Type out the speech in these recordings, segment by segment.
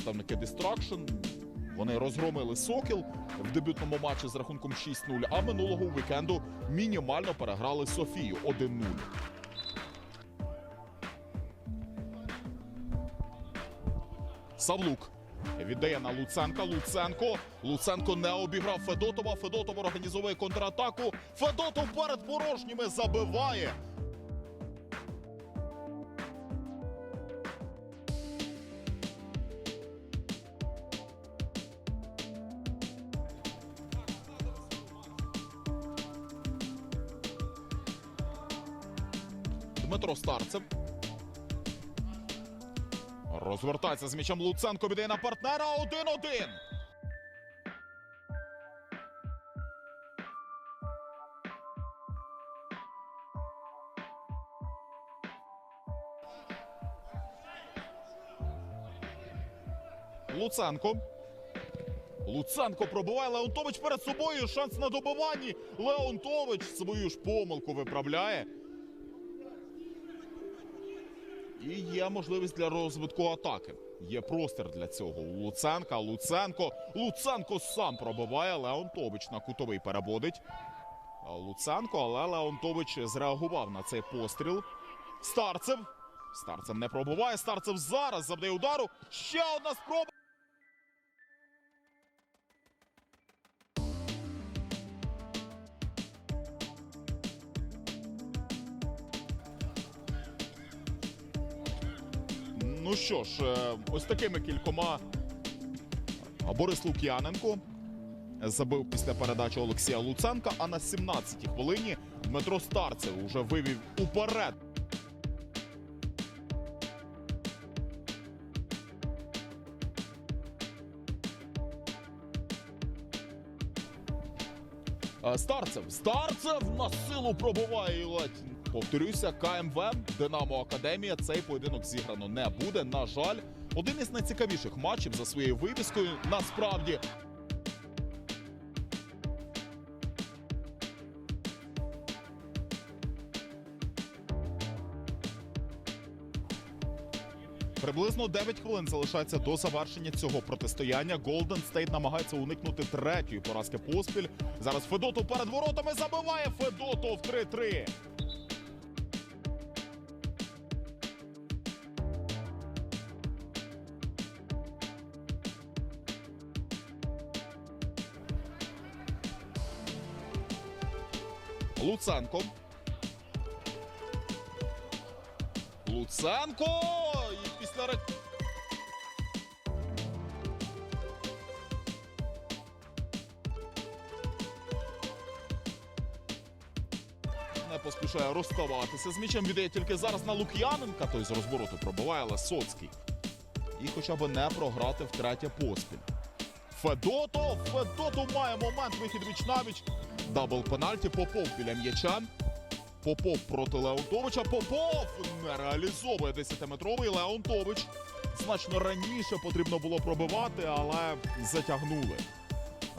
Представники Destruction. Вони розгромили Сокіл в дебютному матчі з рахунком 6-0, а минулого вікенду мінімально переграли Софію 1-0. Савлук віддає на Луценка. Луценко. Луценко не обіграв Федотова. Федотов організовує контратаку. Федотов перед порожніми забиває. Дмитро Старцев. Розвертається з м'ячем Луценко віддає на партнера 1-1. Луценко. Луценко пробиває Леонтович перед собою. Шанс на добиванні. Леонтович свою ж помилку виправляє. І є можливість для розвитку атаки. Є простір для цього у Луценка. Луценко. Луценко сам пробиває. Леонтович на кутовий переводить. Луценко, але Леонтович зреагував на цей постріл. Старцев. Старцев не пробуває. Старцев зараз завдає удару. Ще одна спроба. Ну що ж, е, ось такими кількома Борис Лук'яненко забив після передачі Олексія Луценка. А на 17-й хвилині Дмитро Старцев уже вивів уперед. Е, Старцев. Старцев на силу пробиває і ледь. Повторюся, КМВ Динамо Академія. Цей поєдинок зіграно не буде. На жаль, один із найцікавіших матчів за своєю вивіскою. Насправді. Приблизно 9 хвилин залишається до завершення цього протистояння. Голден Стейт намагається уникнути третьої поразки поспіль. Зараз Федотов перед воротами забиває Федотов 3-3. Луценко. Луценко! І після Не поспішає розставатися з м'ячем. Віддає тільки зараз на Лук'яненка. Той з розвороту пробиває, але Соцький. І хоча б не програти втретє поспіль. Федотов! Федотов має момент вихід віч навіч. Дабл пенальті. Попов біля м'яча. Попов проти Леонтовича. Попов не реалізовує 10-метровий Леонтович. Значно раніше потрібно було пробивати, але затягнули.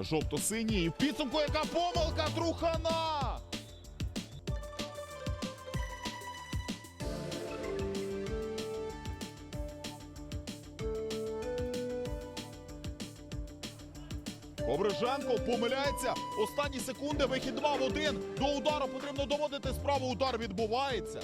Жовто-синій. І в підсумку яка помилка Трухана! Обриженко помиляється. Останні секунди. Вихід 2 в 1. До удару потрібно доводити справу. Удар відбувається.